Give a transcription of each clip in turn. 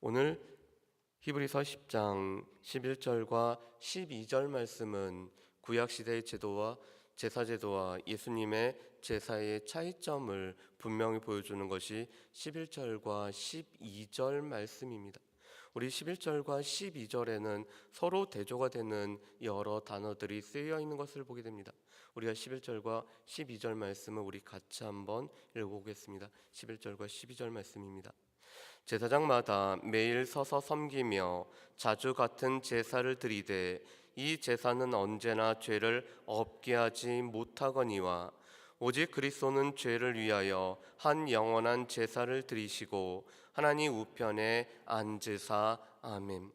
오늘 히브리서 10장 11절과 12절 말씀은 구약 시대의 제도와 제사 제도와 예수님의 제사의 차이점을 분명히 보여주는 것이 11절과 12절 말씀입니다. 우리 11절과 12절에는 서로 대조가 되는 여러 단어들이 쓰여 있는 것을 보게 됩니다. 우리가 11절과 12절 말씀을 우리 같이 한번 읽어보겠습니다. 11절과 12절 말씀입니다. 제사장마다 매일 서서 섬기며 자주 같은 제사를 드리되 이 제사는 언제나 죄를 없게 하지 못하거니와 오직 그리스도는 죄를 위하여 한 영원한 제사를 드리시고 하나님 우편에 앉으사 아멘.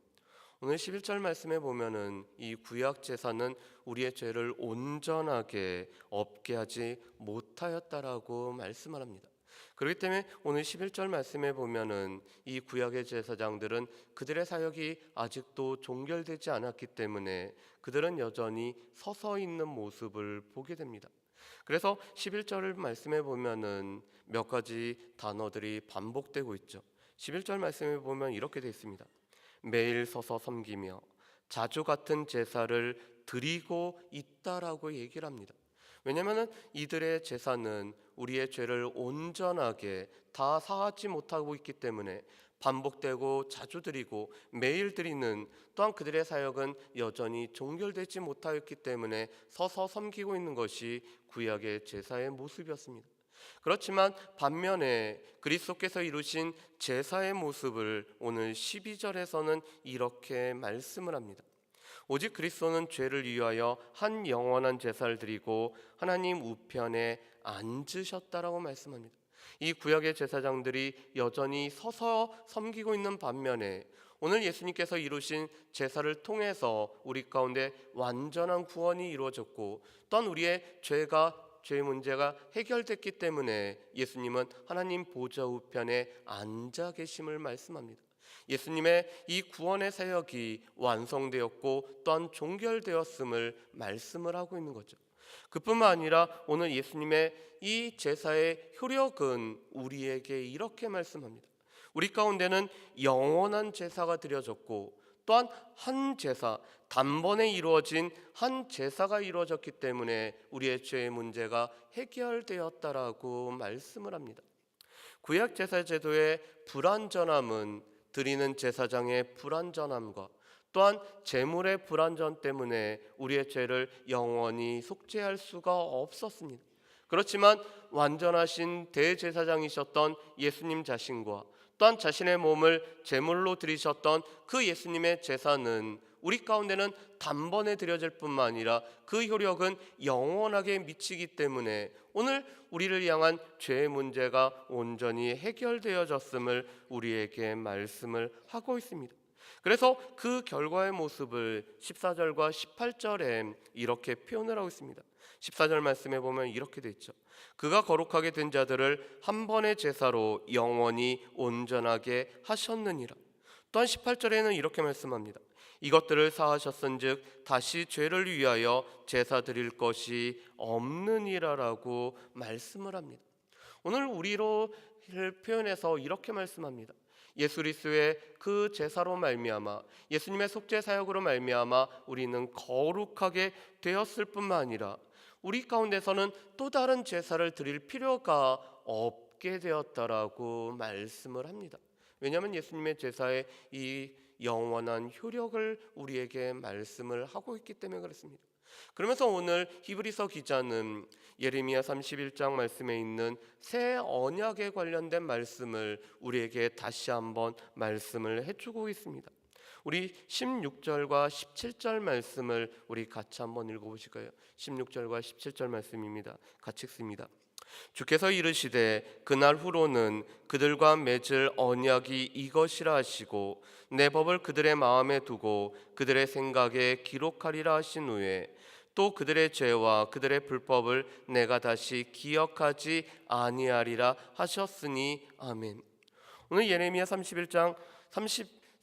오늘 11절 말씀에 보면은 이 구약 제사는 우리의 죄를 온전하게 없게 하지 못하였다라고 말씀을 합니다. 그렇기 때문에 오늘 11절 말씀에 보면은 이 구약의 제사장들은 그들의 사역이 아직도 종결되지 않았기 때문에 그들은 여전히 서서 있는 모습을 보게 됩니다. 그래서 11절 말씀에 보면은 몇 가지 단어들이 반복되고 있죠. 11절 말씀에 보면 이렇게 되어 있습니다. 매일 서서 섬기며 자주 같은 제사를 드리고 있다라고 얘기를 합니다. 왜냐하면 이들의 제사는 우리의 죄를 온전하게 다 사하지 못하고 있기 때문에 반복되고 자주 드리고 매일 드리는 또한 그들의 사역은 여전히 종결되지 못하였기 때문에 서서 섬기고 있는 것이 구약의 제사의 모습이었습니다. 그렇지만 반면에 그리스도께서 이루신 제사의 모습을 오늘 12절에서는 이렇게 말씀을 합니다. 오직 그리스도는 죄를 위하여 한 영원한 제사를 드리고 하나님 우편에 앉으셨다라고 말씀합니다. 이 구약의 제사장들이 여전히 서서 섬기고 있는 반면에 오늘 예수님께서 이루신 제사를 통해서 우리 가운데 완전한 구원이 이루어졌고 또한 우리의 죄가 죄 문제가 해결됐기 때문에 예수님은 하나님 보좌 우편에 앉아 계심을 말씀합니다. 예수님의 이 구원의 사역이 완성되었고 또한 종결되었음을 말씀을 하고 있는 거죠. 그뿐만 아니라 오늘 예수님의 이 제사의 효력은 우리에게 이렇게 말씀합니다. 우리 가운데는 영원한 제사가 드려졌고 또한 한 제사 단번에 이루어진 한 제사가 이루어졌기 때문에 우리의 죄의 문제가 해결되었다라고 말씀을 합니다. 구약 제사 제도의 불완전함은 드리는 제사장의 불완전함과 또한 재물의 불완전 때문에 우리의 죄를 영원히 속죄할 수가 없었습니다. 그렇지만 완전하신 대제사장이셨던 예수님 자신과 또한 자신의 몸을 제물로 드리셨던 그 예수님의 제사는 우리 가운데는 단번에 드려질 뿐만 아니라 그 효력은 영원하게 미치기 때문에 오늘 우리를 향한 죄의 문제가 온전히 해결되어졌음을 우리에게 말씀을 하고 있습니다. 그래서 그 결과의 모습을 14절과 18절에 이렇게 표현을 하고 있습니다. 14절 말씀에 보면 이렇게 돼 있죠. 그가 거룩하게 된 자들을 한 번의 제사로 영원히 온전하게 하셨느니라. 또한 18절에는 이렇게 말씀합니다. 이것들을 사하셨은즉 다시 죄를 위하여 제사 드릴 것이 없느니라라고 말씀을 합니다. 오늘 우리로 표현해서 이렇게 말씀합니다. 예수 그리스도의 그 제사로 말미암아 예수님의 속죄 사역으로 말미암아 우리는 거룩하게 되었을 뿐만 아니라 우리 가운데서는 또 다른 제사를 드릴 필요가 없게 되었다라고 말씀을 합니다. 왜냐하면 예수님의 제사의 이 영원한 효력을 우리에게 말씀을 하고 있기 때문에 그렇습니다. 그러면서 오늘 히브리서 기자는 예레미야 31장 말씀에 있는 새 언약에 관련된 말씀을 우리에게 다시 한번 말씀을 해주고 있습니다. 우리 16절과 17절 말씀을 우리 같이 한번 읽어보실까요? 16절과 17절 말씀입니다. 같이 읽습니다. 주께서 이르시되 그날 후로는 그들과 맺을 언약이 이것이라 하시고 내 법을 그들의 마음에 두고 그들의 생각에 기록하리라 하신 후에 또 그들의 죄와 그들의 불법을 내가 다시 기억하지 아니하리라 하셨으니 아멘. 오늘 예레미야 31장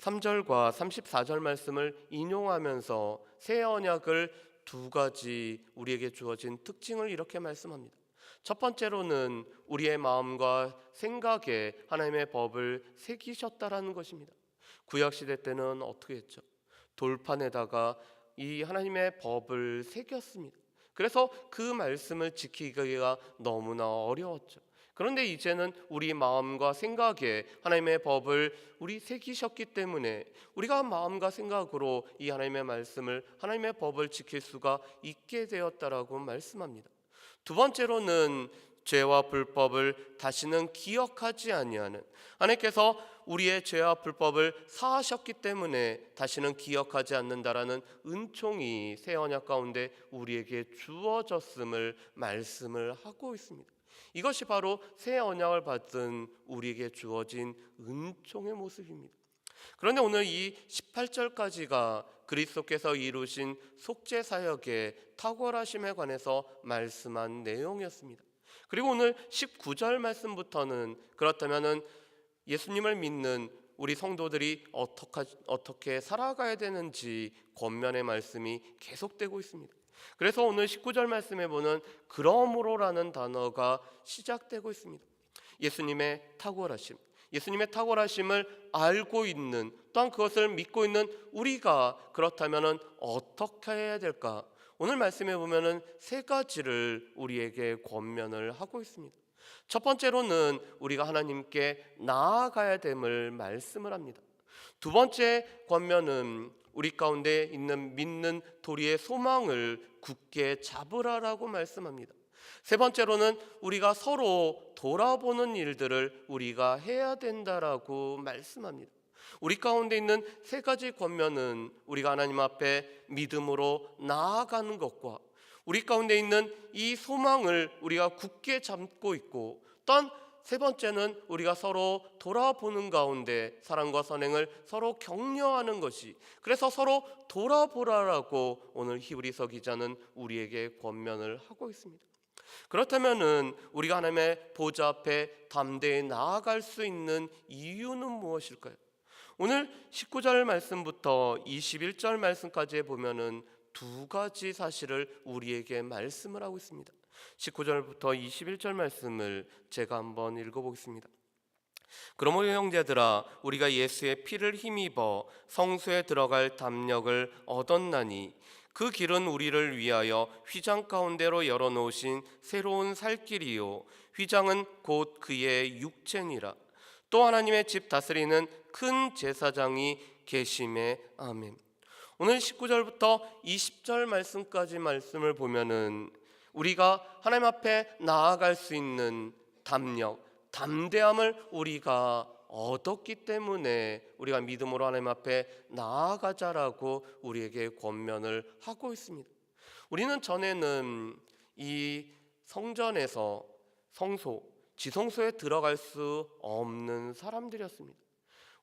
33절과 34절 말씀을 인용하면서 새 언약을 두 가지 우리에게 주어진 특징을 이렇게 말씀합니다. 첫 번째로는 우리의 마음과 생각에 하나님의 법을 새기셨다라는 것입니다. 구약 시대 때는 어떻게 했죠? 돌판에다가 이 하나님의 법을 새겼습니다. 그래서 그 말씀을 지키기가 너무나 어려웠죠. 그런데 이제는 우리 마음과 생각에 하나님의 법을 우리 새기셨기 때문에 우리가 마음과 생각으로 이 하나님의 말씀을 하나님의 법을 지킬 수가 있게 되었다라고 말씀합니다. 두 번째로는 죄와 불법을 다시는 기억하지 아니하는 하나님께서 우리의 죄와 불법을 사하셨기 때문에 다시는 기억하지 않는다라는 은총이 새 언약 가운데 우리에게 주어졌음을 말씀을 하고 있습니다. 이것이 바로 새 언약을 받은 우리에게 주어진 은총의 모습입니다. 그런데 오늘 이 18절까지가 그리스도께서 이루신 속죄 사역의 탁월하심에 관해서 말씀한 내용이었습니다. 그리고 오늘 19절 말씀부터는 그렇다면은 예수님을 믿는 우리 성도들이 어떻게, 어떻게 살아가야 되는지 권면의 말씀이 계속되고 있습니다. 그래서 오늘 19절 말씀에 보는 그러므로라는 단어가 시작되고 있습니다. 예수님의 탁월하심, 예수님의 탁월하심을 알고 있는 또한 그것을 믿고 있는 우리가 그렇다면은 어떻게 해야 될까? 오늘 말씀에 보면은 세 가지를 우리에게 권면을 하고 있습니다. 첫 번째로는 우리가 하나님께 나아가야 됨을 말씀을 합니다. 두 번째 권면은 우리 가운데 있는 믿는 도리의 소망을 굳게 잡으라라고 말씀합니다. 세 번째로는 우리가 서로 돌아보는 일들을 우리가 해야 된다라고 말씀합니다. 우리 가운데 있는 세 가지 권면은 우리가 하나님 앞에 믿음으로 나아가는 것과 우리 가운데 있는 이 소망을 우리가 굳게 잡고 있고 또한 세 번째는 우리가 서로 돌아보는 가운데 사랑과 선행을 서로 격려하는 것이 그래서 서로 돌아보라라고 오늘 히브리서 기자는 우리에게 권면을 하고 있습니다. 그렇다면은 우리가 하나님의 보좌 앞에 담대히 나아갈 수 있는 이유는 무엇일까요? 오늘 19절 말씀부터 21절 말씀까지 보면은 두 가지 사실을 우리에게 말씀을 하고 있습니다. 19절부터 21절 말씀을 제가 한번 읽어보겠습니다. 그러므로 형제들아 우리가 예수의 피를 힘입어 성소에 들어갈 담력을 얻었나니 그 길은 우리를 위하여 휘장 가운데로 열어 놓으신 새로운 살길이요 휘장은 곧 그의 육체니라 또 하나님의 집 다스리는 큰 제사장이 계심에 아멘. 오늘 19절부터 20절 말씀까지 말씀을 보면은 우리가 하나님 앞에 나아갈 수 있는 담력, 담대함을 우리가 얻었기 때문에 우리가 믿음으로 하나님 앞에 나아가자라고 우리에게 권면을 하고 있습니다. 우리는 전에는 이 성전에서 성소, 지성소에 들어갈 수 없는 사람들이었습니다.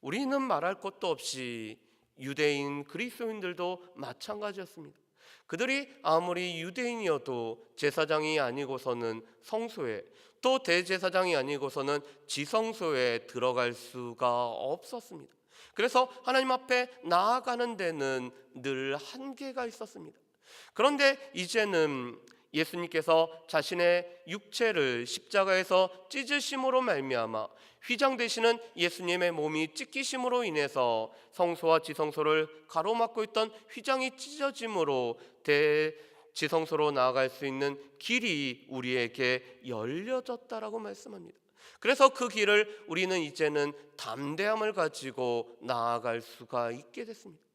우리는 말할 것도 없이 유대인 그리스도인들도 마찬가지였습니다. 그들이 아무리 유대인이어도 제사장이 아니고서는 성소에 또 대제사장이 아니고서는 지성소에 들어갈 수가 없었습니다. 그래서 하나님 앞에 나아가는 데는 늘 한계가 있었습니다. 그런데 이제는 예수님께서 자신의 육체를 십자가에서 찢으심으로 말미암아 휘장 되시는 예수님의 몸이 찢기심으로 인해서 성소와 지성소를 가로막고 있던 휘장이 찢어짐으로 대지성소로 나아갈 수 있는 길이 우리에게 열려졌다라고 말씀합니다. 그래서 그 길을 우리는 이제는 담대함을 가지고 나아갈 수가 있게 됐습니다.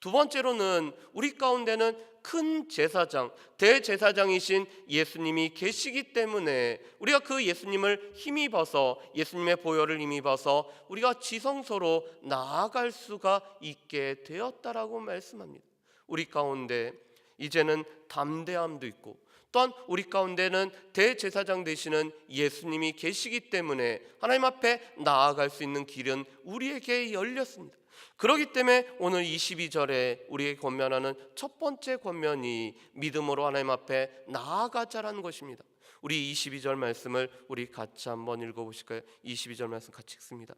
두 번째로는 우리 가운데는 큰 제사장, 대제사장이신 예수님이 계시기 때문에 우리가 그 예수님을 힘입어서 예수님의 보혈을 힘입어서 우리가 지성소로 나아갈 수가 있게 되었다라고 말씀합니다. 우리 가운데 이제는 담대함도 있고 또한 우리 가운데는 대제사장 되시는 예수님이 계시기 때문에 하나님 앞에 나아갈 수 있는 길은 우리에게 열렸습니다. 그렇기 때문에 오늘 22절에 우리에게 권면하는 첫 번째 권면이 믿음으로 하나님 앞에 나아가자라는 것입니다. 우리 22절 말씀을 우리 같이 한번 읽어보실까요? 22절 말씀 같이 읽습니다.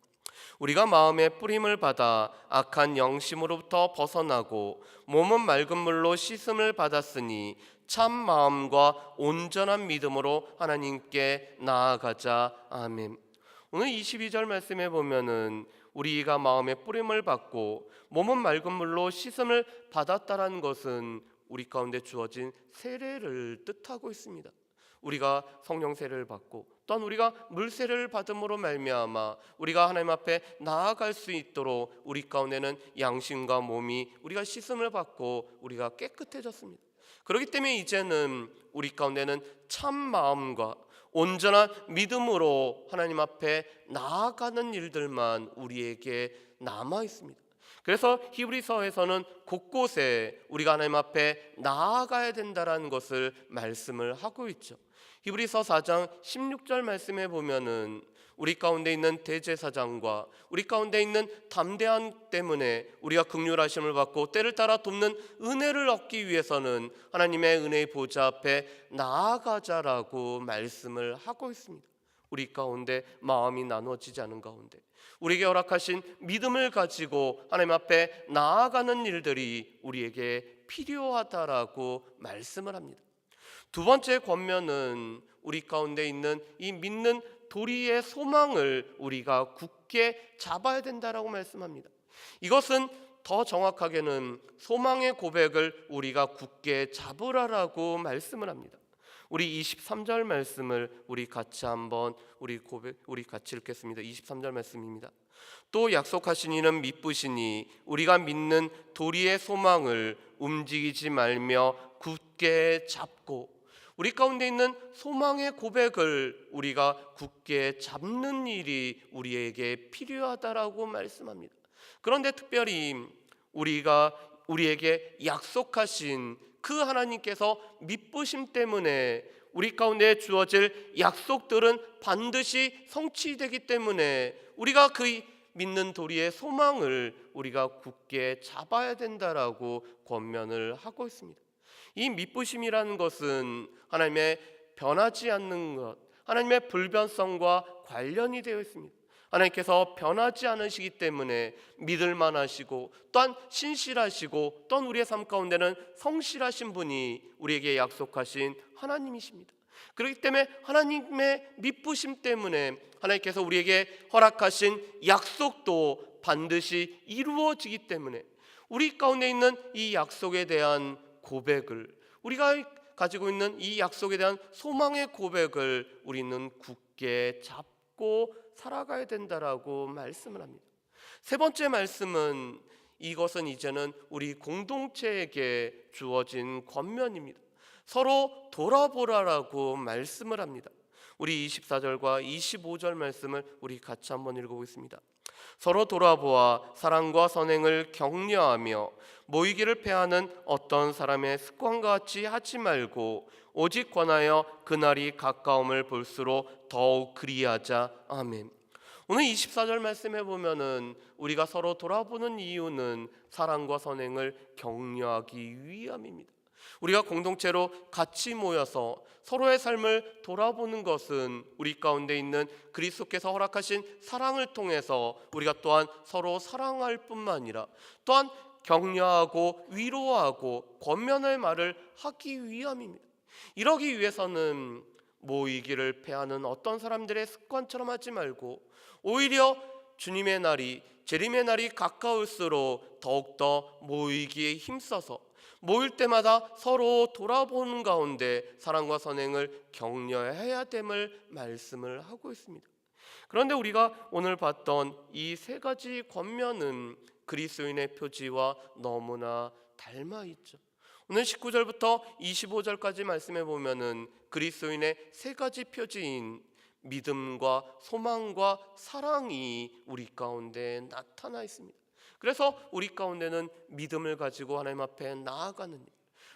우리가 마음의 뿌림을 받아 악한 영심으로부터 벗어나고 몸은 맑은 물로 씻음을 받았으니 참 마음과 온전한 믿음으로 하나님께 나아가자. 아멘. 오늘 22절 말씀에 보면은 우리가 마음에 뿌림을 받고 몸은 맑은 물로 씻음을 받았다라는 것은 우리 가운데 주어진 세례를 뜻하고 있습니다. 우리가 성령 세례를 받고 또한 우리가 물 세례를 받음으로 말미암아 우리가 하나님 앞에 나아갈 수 있도록 우리 가운데는 양심과 몸이 우리가 씻음을 받고 우리가 깨끗해졌습니다. 그렇기 때문에 이제는 우리 가운데는 참 마음과 온전한 믿음으로 하나님 앞에 나아가는 일들만 우리에게 남아 있습니다. 그래서 히브리서에서는 곳곳에 우리가 하나님 앞에 나아가야 된다라는 것을 말씀을 하고 있죠. 히브리서 4장 16절 말씀에 보면은 우리 가운데 있는 대제사장과 우리 가운데 있는 담대한 때문에 우리가 극률하심을 받고 때를 따라 돕는 은혜를 얻기 위해서는 하나님의 은혜의 보좌 앞에 나아가자라고 말씀을 하고 있습니다. 우리 가운데 마음이 나누어지지 않은 가운데 우리에게 허락하신 믿음을 가지고 하나님 앞에 나아가는 일들이 우리에게 필요하다라고 말씀을 합니다. 두 번째 권면은 우리 가운데 있는 이 믿는 도리의 소망을 우리가 굳게 잡아야 된다라고 말씀합니다. 이것은 더 정확하게는 소망의 고백을 우리가 굳게 잡으라라고 말씀을 합니다. 우리 23절 말씀을 우리 같이 한번 우리 고백 우리 같이 읽겠습니다. 23절 말씀입니다. 또 약속하신 이는 미쁘시니 우리가 믿는 도리의 소망을 움직이지 말며 굳게 잡고 우리 가운데 있는 소망의 고백을 우리가 굳게 잡는 일이 우리에게 필요하다라고 말씀합니다. 그런데 특별히 우리가 우리에게 약속하신 그 하나님께서 미쁘심 때문에 우리 가운데 주어질 약속들은 반드시 성취되기 때문에 우리가 그 믿는 도리의 소망을 우리가 굳게 잡아야 된다라고 권면을 하고 있습니다. 이 미쁘심이라는 것은 하나님의 변하지 않는 것, 하나님의 불변성과 관련이 되어 있습니다. 하나님께서 변하지 않으시기 때문에 믿을 만하시고 또한 신실하시고 또한 우리의 삶 가운데는 성실하신 분이 우리에게 약속하신 하나님이십니다. 그렇기 때문에 하나님의 미쁘심 때문에 하나님께서 우리에게 허락하신 약속도 반드시 이루어지기 때문에 우리 가운데 있는 이 약속에 대한 고백을 우리가 가지고 있는 이 약속에 대한 소망의 고백을 우리는 굳게 잡고 살아가야 된다라고 말씀을 합니다. 세 번째 말씀은 이것은 이제는 우리 공동체에게 주어진 권면입니다. 서로 돌아보라라고 말씀을 합니다. 우리 24절과 25절 말씀을 우리 같이 한번 읽어보겠습니다. 서로 돌아보아 사랑과 선행을 격려하며 모이기를 패하는 어떤 사람의 습관과 같이 하지 말고 오직 권하여 그날이 가까움을 볼수록 더욱 그리하자 아멘. 오늘 24절 말씀해 보면은 우리가 서로 돌아보는 이유는 사랑과 선행을 격려하기 위함입니다. 우리가 공동체로 같이 모여서 서로의 삶을 돌아보는 것은 우리 가운데 있는 그리스도께서 허락하신 사랑을 통해서 우리가 또한 서로 사랑할 뿐만 아니라 또한 격려하고 위로하고 권면의 말을 하기 위함입니다. 이러기 위해서는 모이기를 패하는 어떤 사람들의 습관처럼 하지 말고 오히려 주님의 날이 재림의 날이 가까울수록 더욱더 모이기에 힘써서 모일 때마다 서로 돌아보는 가운데 사랑과 선행을 격려해야 됨을 말씀을 하고 있습니다. 그런데 우리가 오늘 봤던 이 세 가지 권면은 그리스도인의 표지와 너무나 닮아 있죠. 오늘 19절부터 25절까지 말씀해 보면은 그리스도인의 세 가지 표지인 믿음과 소망과 사랑이 우리 가운데 나타나 있습니다. 그래서 우리 가운데는 믿음을 가지고 하나님 앞에 나아가는 일,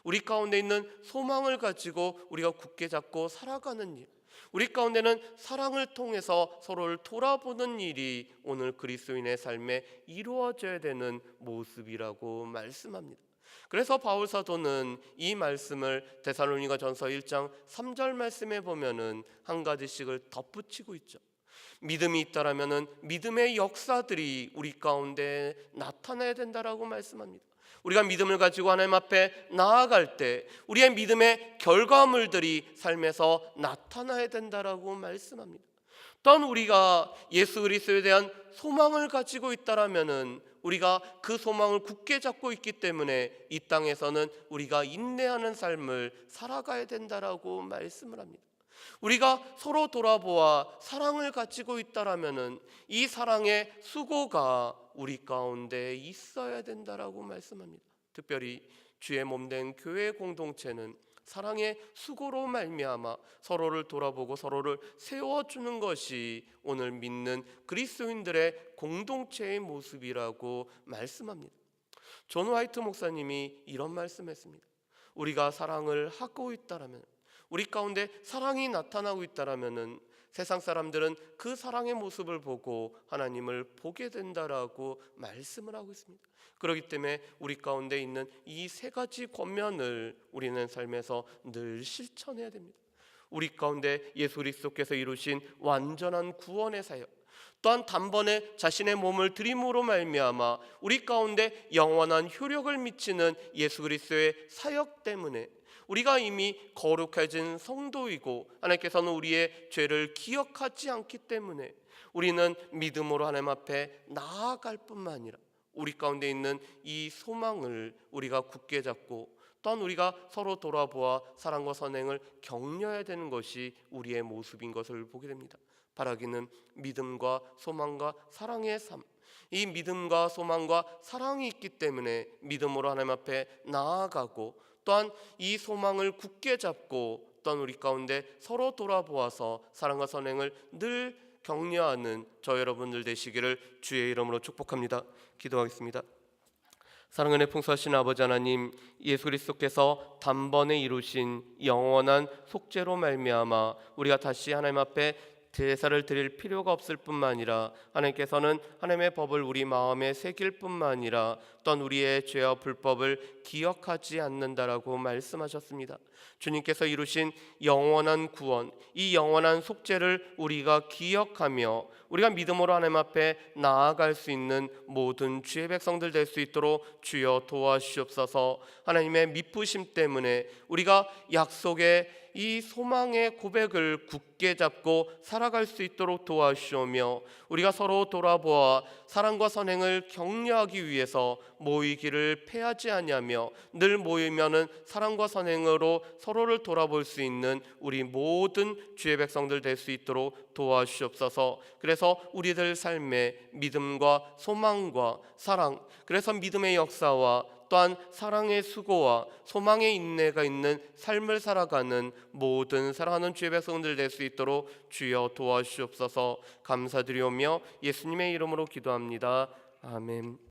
우리 가운데 있는 소망을 가지고 우리가 굳게 잡고 살아가는 일, 우리 가운데는 사랑을 통해서 서로를 돌아보는 일이 오늘 그리스도인의 삶에 이루어져야 되는 모습이라고 말씀합니다. 그래서 바울 사도는 이 말씀을 데살로니가 전서 1장 3절 말씀에 보면은 한 가지씩을 덧붙이고 있죠. 믿음이 있다라면은 믿음의 역사들이 우리 가운데 나타나야 된다라고 말씀합니다. 우리가 믿음을 가지고 하나님 앞에 나아갈 때 우리의 믿음의 결과물들이 삶에서 나타나야 된다라고 말씀합니다. 또한 우리가 예수 그리스도에 대한 소망을 가지고 있다라면은 우리가 그 소망을 굳게 잡고 있기 때문에 이 땅에서는 우리가 인내하는 삶을 살아가야 된다라고 말씀을 합니다. 우리가 서로 돌아보아 사랑을 가지고 있다라면은 이 사랑의 수고가 우리 가운데 있어야 된다라고 말씀합니다. 특별히 주의 몸 된 교회 공동체는 사랑의 수고로 말미암아 서로를 돌아보고 서로를 세워 주는 것이 오늘 믿는 그리스도인들의 공동체의 모습이라고 말씀합니다. 존 화이트 목사님이 이런 말씀했습니다. 우리가 사랑을 하고 있다라면 우리 가운데 사랑이 나타나고 있다라면은 세상 사람들은 그 사랑의 모습을 보고 하나님을 보게 된다라고 말씀을 하고 있습니다. 그렇기 때문에 우리 가운데 있는 이 세 가지 권면을 우리는 삶에서 늘 실천해야 됩니다. 우리 가운데 예수 그리스도께서 이루신 완전한 구원의 사역 또한 단번에 자신의 몸을 드림으로 말미암아 우리 가운데 영원한 효력을 미치는 예수 그리스도의 사역 때문에 우리가 이미 거룩해진 성도이고 하나님께서는 우리의 죄를 기억하지 않기 때문에 우리는 믿음으로 하나님 앞에 나아갈 뿐만 아니라 우리 가운데 있는 이 소망을 우리가 굳게 잡고 또한 우리가 서로 돌아보아 사랑과 선행을 격려해야 되는 것이 우리의 모습인 것을 보게 됩니다. 바라기는 믿음과 소망과 사랑의 삶. 이 믿음과 소망과 사랑이 있기 때문에 믿음으로 하나님 앞에 나아가고 또한 이 소망을 굳게 잡고 또한 우리 가운데 서로 돌아보아서 사랑과 선행을 늘 격려하는 저 여러분들 되시기를 주의 이름으로 축복합니다. 기도하겠습니다. 사랑은혜 풍성하신 아버지 하나님 예수 그리스도께서 단번에 이루신 영원한 속죄로 말미암아 우리가 다시 하나님 앞에 제사를 드릴 필요가 없을 뿐만 아니라 하나님께서는 하나님의 법을 우리 마음에 새길 뿐만 아니라 또한 우리의 죄와 불법을 기억하지 않는다라고 말씀하셨습니다. 주님께서 이루신 영원한 구원, 이 영원한 속죄를 우리가 기억하며 우리가 믿음으로 하나님 앞에 나아갈 수 있는 모든 주의 백성들 될 수 있도록 주여 도와주시옵소서. 하나님의 미쁘심 때문에 우리가 약속의 이 소망의 고백을 굳게 잡고 살아갈 수 있도록 도와주시오며 우리가 서로 돌아보아 사랑과 선행을 격려하기 위해서 모이기를 패하지 아니하며 늘 모이면은 사랑과 선행으로 서로를 돌아볼 수 있는 우리 모든 주의 백성들 될 수 있도록 도와주시옵소서. 그래서 우리들 삶에 믿음과 소망과 사랑 그래서 믿음의 역사와 또한 사랑의 수고와 소망의 인내가 있는 삶을 살아가는 모든 사랑하는 주의 백성들 될 수 있도록 주여 도와주시옵소서 감사드리오며 예수님의 이름으로 기도합니다. 아멘.